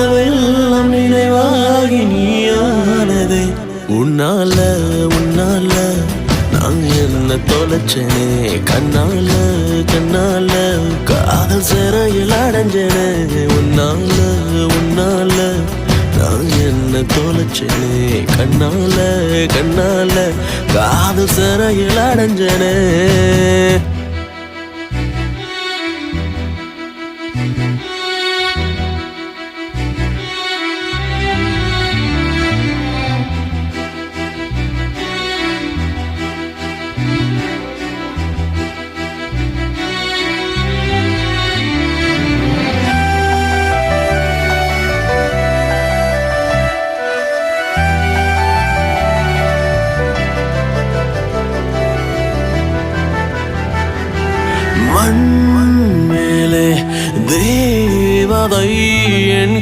கனவெல்லாம் நினைவாகி நீயானது. உன்னால உன்னால நான் என்ன தொலைச்சனே? கண்ணால கண்ணால காதல் சிறையில் அடைஞ்சனே? உன்னால உன்னால நான் என்ன தொலைச்சனே? கண்ணால கண்ணால காதல் சிறையில் அடைஞ்சனே? மண்ணிலே தேவதை என்